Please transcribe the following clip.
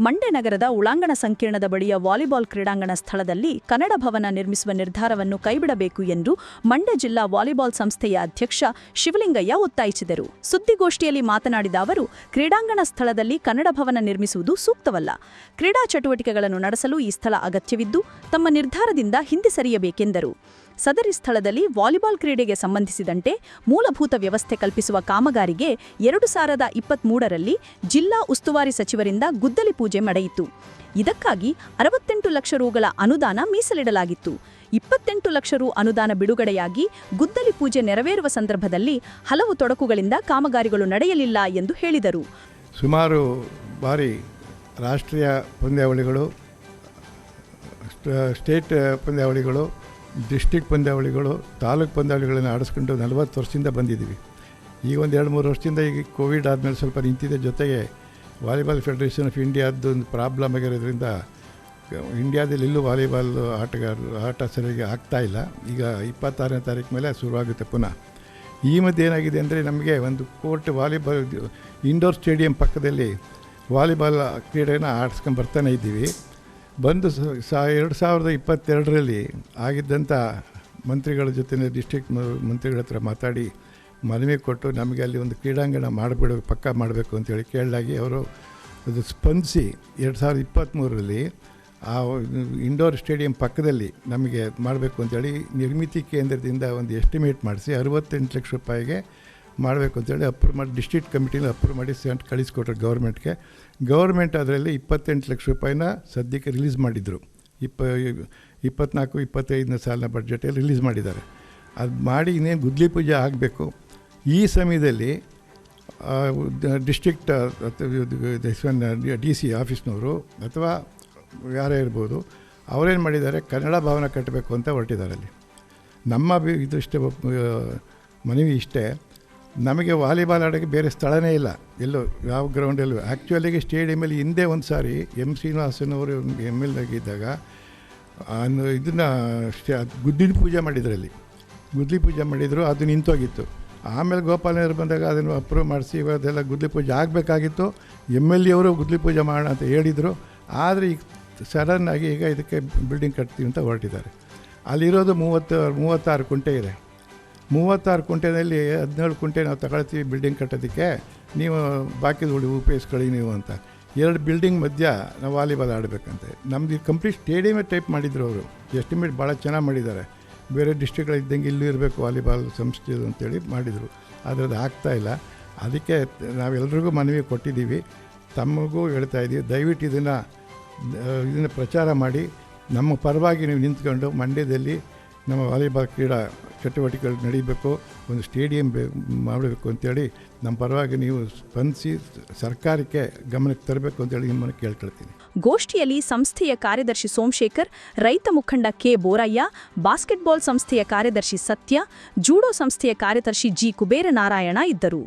ಮಂಡ್ಯ ನಗರದ ಉಳಾಂಗಣ ಸಂಕೀರ್ಣದ ಬಳಿಯ ವಾಲಿಬಾಲ್ ಕ್ರೀಡಾಂಗಣ ಸ್ಥಳದಲ್ಲಿ ಕನ್ನಡ ಭವನ ನಿರ್ಮಿಸುವ ನಿರ್ಧಾರವನ್ನು ಕೈಬಿಡಬೇಕು ಎಂದು ಮಂಡ್ಯ ಜಿಲ್ಲಾ ವಾಲಿಬಾಲ್ ಸಂಸ್ಥೆಯ ಅಧ್ಯಕ್ಷ ಶಿವಲಿಂಗಯ್ಯ ಒತ್ತಾಯಿಸಿದರು. ಸುದ್ದಿಗೋಷ್ಠಿಯಲ್ಲಿ ಮಾತನಾಡಿದ ಅವರು, ಕ್ರೀಡಾಂಗಣ ಸ್ಥಳದಲ್ಲಿ ಕನ್ನಡ ಭವನ ನಿರ್ಮಿಸುವುದು ಸೂಕ್ತವಲ್ಲ. ಕ್ರೀಡಾ ಚಟುವಟಿಕೆಗಳನ್ನು ನಡೆಸಲು ಈ ಸ್ಥಳ ಅಗತ್ಯವಿದ್ದು ತಮ್ಮ ನಿರ್ಧಾರದಿಂದ ಹಿಂದೆ ಸರಿಯಬೇಕೆಂದರು. ಸದರಿ ಸ್ಥಳದಲ್ಲಿ ವಾಲಿಬಾಲ್ ಕ್ರೀಡೆಗೆ ಸಂಬಂಧಿಸಿದಂತೆ ಮೂಲಭೂತ ವ್ಯವಸ್ಥೆ ಕಲ್ಪಿಸುವ ಕಾಮಗಾರಿಗೆ ಎರಡು ಸಾವಿರದ ಇಪ್ಪತ್ತ್ಮೂರರಲ್ಲಿ ಜಿಲ್ಲಾ ಉಸ್ತುವಾರಿ ಸಚಿವರಿಂದ ಗುದ್ದಲಿ ಪೂಜೆ ಮಡೆಯಿತು ಇದಕ್ಕಾಗಿ ಅರವತ್ತೆಂಟು ಲಕ್ಷ ರುಗಳ ಅನುದಾನ ಮೀಸಲಿಡಲಾಗಿತ್ತು. ಇಪ್ಪತ್ತೆಂಟು ಲಕ್ಷ ರು ಅನುದಾನ ಬಿಡುಗಡೆಯಾಗಿ ಗುದ್ದಲಿ ಪೂಜೆ ನೆರವೇರುವ ಸಂದರ್ಭದಲ್ಲಿ ಹಲವು ತೊಡಕುಗಳಿಂದ ಕಾಮಗಾರಿಗಳು ನಡೆಯಲಿಲ್ಲ ಎಂದು ಹೇಳಿದರು. ಸುಮಾರು ಬಾರಿ ರಾಷ್ಟ್ರೀಯ ಪಂದ್ಯಾವಳಿಗಳು ಸ್ಟೇಟ್ ಪಂದ್ಯಾವಳಿಗಳು ಡಿಸ್ಟಿಕ್ ಪಂದ್ಯಾವಳಿಗಳು, ತಾಲೂಕು ಪಂದ್ಯಾವಳಿಗಳನ್ನು ಆಡಿಸ್ಕೊಂಡು ನಲವತ್ತು ವರ್ಷದಿಂದ ಬಂದಿದ್ದೀವಿ. ಈಗ ಒಂದು ಎರಡು ಮೂರು ವರ್ಷದಿಂದ ಈಗ ಕೋವಿಡ್ ಆದಮೇಲೆ ಸ್ವಲ್ಪ ನಿಂತಿದೆ. ಜೊತೆಗೆ ವಾಲಿಬಾಲ್ ಫೆಡರೇಷನ್ ಆಫ್ ಇಂಡಿಯಾದ್ದು ಒಂದು ಪ್ರಾಬ್ಲಮ್ ಆಗಿರೋದ್ರಿಂದ ಇಂಡಿಯಾದಲ್ಲಿ ಇಲ್ಲೂ ವಾಲಿಬಾಲ್ ಆಟಗಾರರು ಆಟ ಸರಿಯಾಗಿ ಆಗ್ತಾಯಿಲ್ಲ ಈಗ ಇಪ್ಪತ್ತಾರನೇ ತಾರೀಕು ಮೇಲೆ ಶುರುವಾಗುತ್ತೆ ಪುನಃ. ಈ ಮಧ್ಯೆ ಏನಾಗಿದೆ ಅಂದರೆ ನಮಗೆ ಒಂದು ಕೋರ್ಟ್ ವಾಲಿಬಾಲ್ ಇಂಡೋರ್ ಸ್ಟೇಡಿಯಂ ಪಕ್ಕದಲ್ಲಿ ವಾಲಿಬಾಲ್ ಕ್ರೀಡೆಯನ್ನು ಆಡಿಸ್ಕೊಂಡು ಬರ್ತಾನೆ ಇದ್ದೀವಿ. ಬಂದು ಸ- ಎರಡು ಸಾವಿರದ ಇಪ್ಪತ್ತೆರಡರಲ್ಲಿ ಆಗಿದ್ದಂಥ ಮಂತ್ರಿಗಳ ಜೊತೆ ಡಿಸ್ಟಿಕ್ ಮಂತ್ರಿಗಳ ಹತ್ರ ಮಾತಾಡಿ ಮನವಿ ಕೊಟ್ಟು ನಮಗೆ ಅಲ್ಲಿ ಒಂದು ಕ್ರೀಡಾಂಗಣ ಮಾಡಿಬಿಡ, ಪಕ್ಕ ಮಾಡಬೇಕು ಅಂತೇಳಿ ಕೇಳಲಾಗಿ ಅವರು ಅದು ಸ್ಪಂದಿಸಿ ಎರಡು ಸಾವಿರದ ಇಪ್ಪತ್ತ್ಮೂರರಲ್ಲಿ ಆ ಇಂಡೋರ್ ಸ್ಟೇಡಿಯಂ ಪಕ್ಕದಲ್ಲಿ ನಮಗೆ ಮಾಡಬೇಕು ಅಂತೇಳಿ ನಿರ್ಮಿತಿ ಕೇಂದ್ರದಿಂದ ಒಂದು ಎಸ್ಟಿಮೇಟ್ ಮಾಡಿಸಿ ಅರವತ್ತೆಂಟು ಲಕ್ಷ ರೂಪಾಯಿಗೆ ಮಾಡಬೇಕು ಅಂತೇಳಿ ಅಪ್ರೂವ್ ಮಾಡಿ ಡಿಸ್ಟ್ರಿಕ್ಟ್ ಕಮಿಟಿಲಿ ಅಪ್ರೂವ್ ಮಾಡಿ ಸೆಂಟ್ ಕಳಿಸ್ಕೊಟ್ರು ಗೌರ್ಮೆಂಟ್ಗೆ. ಗೌರ್ಮೆಂಟ್ ಅದರಲ್ಲಿ ಇಪ್ಪತ್ತೆಂಟು ಲಕ್ಷ ರೂಪಾಯಿನ ಸದ್ಯಕ್ಕೆ ರಿಲೀಸ್ ಮಾಡಿದರು. ಇಪ್ಪ, ಇಪ್ಪತ್ನಾಲ್ಕು, ಇಪ್ಪತ್ತೈದನೇ ಸಾಲಿನ ಬಡ್ಜೆಟಲ್ಲಿ ರಿಲೀಸ್ ಮಾಡಿದ್ದಾರೆ. ಅದು ಮಾಡಿ ಇನ್ನೇನು ಗುದ್ಲಿ ಪೂಜೆ ಆಗಬೇಕು. ಈ ಸಮಯದಲ್ಲಿ ಡಿಸ್ಟ್ರಿಕ್ಟ್ ಡಿ ಸಿ ಆಫೀಸ್ನವರು ಅಥವಾ ಯಾರೇ ಇರ್ಬೋದು, ಅವರೇನು ಮಾಡಿದ್ದಾರೆ? ಕನ್ನಡ ಭವನ ಕಟ್ಟಬೇಕು ಅಂತ ಹೊರಟಿದ್ದಾರೆ ಅಲ್ಲಿ. ನಮ್ಮ ಬಿ- ಇದು ಇಷ್ಟೇ ಒಪ್- ಮನವಿ ಇಷ್ಟೇ. ನಮಗೆ ವಾಲಿಬಾಲ್ ಆಡೋಕ್ಕೆ ಬೇರೆ ಸ್ಥಳನೇ ಇಲ್ಲ. ಎಲ್ಲೋ ಯಾವ ಗ್ರೌಂಡಲ್ಲೂ ಆ್ಯಕ್ಚುಲಿಗೆ ಸ್ಟೇಡಿಯಮಲ್ಲಿ ಹಿಂದೆ ಒಂದು ಸಾರಿ ಎಂ ಶ್ರೀನಿವಾಸನ್ ಅವರು ಎಂ ಎಲ್ ಆಗಿದ್ದಾಗ ಇದನ್ನು ಗುದ್ದಿನ ಪೂಜೆ ಮಾಡಿದ್ರಲ್ಲಿ. ಗುದ್ಲಿ ಪೂಜೆ ಮಾಡಿದರು, ಅದು ನಿಂತೋಗಿತ್ತು. ಆಮೇಲೆ ಗೋಪಾಲನವರು ಬಂದಾಗ ಅದನ್ನು ಅಪ್ರೂವ್ ಮಾಡಿಸಿ ಇವತ್ತೆಲ್ಲ ಗುದ್ಲಿ ಪೂಜೆ ಆಗಬೇಕಾಗಿತ್ತು. ಎಂ ಎಲ್ ಎವರು ಗುದ್ಲಿ ಪೂಜೆ ಮಾಡೋಣ ಅಂತ ಹೇಳಿದರು. ಆದರೆ ಈಗ ಸಡನ್ನಾಗಿ ಈಗ ಇದಕ್ಕೆ ಬಿಲ್ಡಿಂಗ್ ಕಟ್ತೀವಿ ಅಂತ ಹೊರಟಿದ್ದಾರೆ. ಅಲ್ಲಿರೋದು ಮೂವತ್ತು, ಮೂವತ್ತಾರು ಕುಂಟೆ ಇದೆ. ಮೂವತ್ತಾರು ಕುಂಟೆನಲ್ಲಿ, ಹದಿನೇಳು ಕುಂಟೆ ನಾವು ತಗೊಳ್ತೀವಿ ಬಿಲ್ಡಿಂಗ್ ಕಟ್ಟೋದಕ್ಕೆ. ನೀವು ಬಾಕಿದ ಉಳಿ ಉಪಯೋಗಿಸ್ಕೊಳ್ಳಿ ನೀವು ಅಂತ. ಎರಡು ಬಿಲ್ಡಿಂಗ್ ಮಧ್ಯ ನಾವು ವಾಲಿಬಾಲ್ ಆಡಬೇಕಂತೆ. ನಮ್ಮದು ಕಂಪ್ಲೀಟ್ ಸ್ಟೇಡಿಯಮೇ ಟೈಪ್ ಮಾಡಿದ್ರು ಅವರು. ಎಸ್ಟಿಮೇಟ್ ಭಾಳ ಚೆನ್ನಾಗಿ ಮಾಡಿದ್ದಾರೆ. ಬೇರೆ ಡಿಸ್ಟ್ರಿಕ್ಗಳಿದ್ದಂಗೆ ಇಲ್ಲೂ ಇರಬೇಕು ವಾಲಿಬಾಲ್ ಸಂಸ್ಥೆ ಅಂತೇಳಿ ಮಾಡಿದರು. ಆದರೆ ಅದು ಆಗ್ತಾಯಿಲ್ಲ ಅದಕ್ಕೆ ನಾವೆಲ್ಲರಿಗೂ ಮನವಿ ಕೊಟ್ಟಿದ್ದೀವಿ. ತಮಗೂ ಹೇಳ್ತಾ ಇದ್ದೀವಿ ದಯವಿಟ್ಟು ಇದನ್ನು ಇದನ್ನು ಪ್ರಚಾರ ಮಾಡಿ. ನಮ್ಮ ಪರವಾಗಿ ನೀವು ನಿಂತ್ಕೊಂಡು ಮಂಡ್ಯದಲ್ಲಿ ನಮ್ಮ ವಾಲಿಬಾಲ್ ಕ್ರೀಡಾ ಚಟುವಟಿಕೆಗಳು ನಡೀಬೇಕು, ಒಂದು ಸ್ಟೇಡಿಯಂ ಬೇ, ಮಾಡಬೇಕು ಅಂತೇಳಿ ನಮ್ಮ ಪರವಾಗಿ ನೀವು ಸ್ಪಂದಿಸಿ ಸರ್ಕಾರಕ್ಕೆ ಗಮನಕ್ಕೆ ತರಬೇಕು ಅಂತೇಳಿ ನಿಮ್ಮನ್ನು ಕೇಳ್ಕೊಳ್ತೀನಿ. ಗೋಷ್ಠಿಯಲ್ಲಿ ಸಂಸ್ಥೆಯ ಕಾರ್ಯದರ್ಶಿ ಸೋಮಶೇಖರ್, ರೈತ ಮುಖಂಡ ಕೆ ಬೋರಯ್ಯ, ಬಾಸ್ಕೆಟ್ಬಾಲ್ ಸಂಸ್ಥೆಯ ಕಾರ್ಯದರ್ಶಿ ಸತ್ಯ, ಜೂಡೋ ಸಂಸ್ಥೆಯ ಕಾರ್ಯದರ್ಶಿ ಜಿ ಕುಬೇರ ನಾರಾಯಣ ಇದ್ದರು.